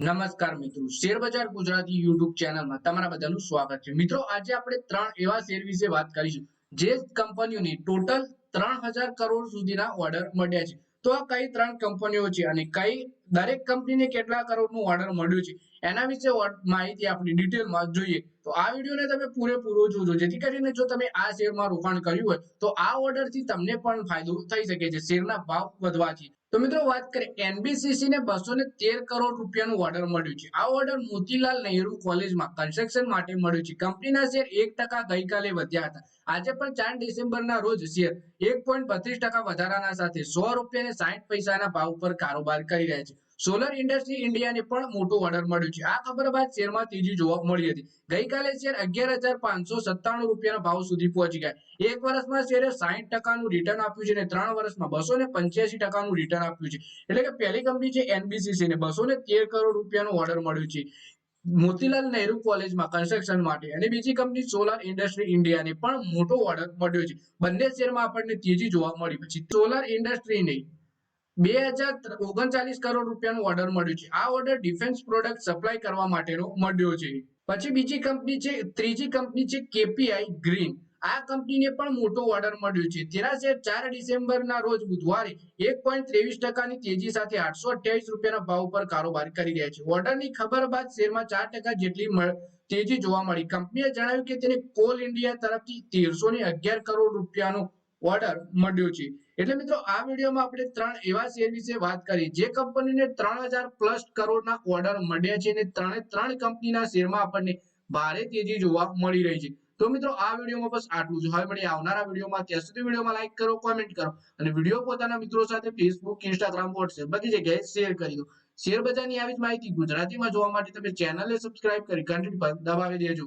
નમસ્કાર મિત્રો. શેર બજાર ગુજરાતી યુટ્યુબ ચેનલમાં તમારા બધાનું સ્વાગત છે. મિત્રો, આજે આપણે ત્રણ એવા શેર વિશે વાત કરીશું જે કંપનીઓને ટોટલ ત્રણ હજાર કરોડ સુધીના ઓર્ડર મળ્યા છે. તો આ કઈ ત્રણ કંપનીઓ છે અને કઈ દરેક કંપનીને કેટલા કરોડનું ઓર્ડર મળ્યું છે? એના વિશે માહિતી આપણે ડિટેલમાં જોઈએ. તો આ વિડીયોને તમે પૂરેપૂરો જોજો. જેથી કરીને જો તમે આ શેરમાં રોકાણ કર્યું હોય, તો આ ઓર્ડરથી તમને પણ ફાયદો થઈ શકે છે. શેરના ભાવ વધવાથી. તો મિત્રો, વાત કરીએ. એનબીસીસી ને બસો ને તેર કરોડ રૂપિયાનું ઓર્ડર મળ્યું છે. આ ઓર્ડર મોતીલાલ નહેરુ કોલેજમાં કન્સ્ટ્રક્શન માટે મળ્યું છે. કંપનીના શેર એક ટકા ગઈકાલે વધ્યા હતા. આજે પણ ચાર ડિસેમ્બરના રોજ શેર એક પોઈન્ટ બત્રીસ ટકા વધારાના સાથે સો રૂપિયા ને સાઠ પૈસાના ભાવ પર કારોબાર કરી રહ્યા છે. સોલર ઇન્ડસ્ટ્રી ઇન્ડિયાને પણ મોટું ઓર્ડર મળ્યું છે. આ ખબર બાદ શેરમાં તેજી જોવા મળી હતી. ગઈકાલે શેર અગિયાર હજાર પાંચસો સત્તાણું રૂપિયાના ભાવ સુધી પહોંચી ગયા. એક વર્ષમાં શેરે સાહીઠ ટકાનું રિટર્ન આપ્યું છે અને ત્રણ વર્ષમાં બસો ને પંચ્યાસી ટકાનું રિટર્ન આપ્યું છે. એટલે કે પહેલી કંપની છે એનબીસીસી ને બસો તેર કરોડ રૂપિયાનું ઓર્ડર મળ્યું છે. મોતીલાલ નહેરુ કોલેજમાં કન્સ્ટ્રક્શન માટે. અને બીજી કંપની સોલાર ઇન્ડસ્ટ્રી ઇન્ડિયાને પણ મોટો ઓર્ડર મળ્યો છે. બંને શેરમાં આપણને તેજી જોવા મળી. પછી સોલાર ઇન્ડસ્ટ્રીને બે હજાર ઓગણચાલીસ કરોડ રૂપિયાનું ઓર્ડર મળ્યું છે. આ ઓર્ડર ડિફેન્સ પ્રોડક્ટ સપ્લાય કરવા માટેનો મળ્યો છે. પછી બીજી કંપની છે, ત્રીજી કંપની છે, કેપીઆઈ ગ્રીન. આ કંપનીને પણ મોટો ઓર્ડર મળ્યો છે. તેના શેર ચાર ડિસેમ્બરના રોજ બુધવારે એક પોઈન્ટ ત્રેવીસ ટકાની તેજી સાથે આઠસો અઠ્યાવીસ રૂપિયાના ભાવ પર કારોબાર કરી રહ્યા છે. ઓર્ડરની ખબર બાદ શેરમાં ચાર ટકા જેટલી તેજી જોવા મળી. કંપનીએ જણાવ્યું કે તેને કોલ ઇન્ડિયા તરફથી તેરસો ને અગિયાર કરોડ રૂપિયાનો ઓર્ડર મળ્યો છે. એટલે મિત્રો, આ વિડીયોમાં આપણે ત્રણ એવા શેર વિશે વાત કરી. જે કંપનીને ત્રણ પ્લસ કરોડના ઓર્ડર મળ્યા છે અને ત્રણે ત્રણ કંપનીના શેરમાં આપણને ભારે તેજી જોવા મળી રહી છે. તો મિત્રો, આ વિડીયોમાં બસ આટલું જ. હવે મળીએ આવનારા વિડીયોમાં. ત્યાં સુધી વિડીયોમાં લાઈક કરો કોમેન્ટ કરો અને વીડિયો પોતાના મિત્રો સાથે ફેસબુક ઇન્સ્ટાગ્રામ વોટ્સએપ બધી જગ્યાએ શેર કરી દો. શેર બજારની આવી જ માહિતી ગુજરાતીમાં જોવા માટે તમે ચેનલને સબસ્ક્રાઇબ કરી ઘંટડી પર દબાવી દેજો.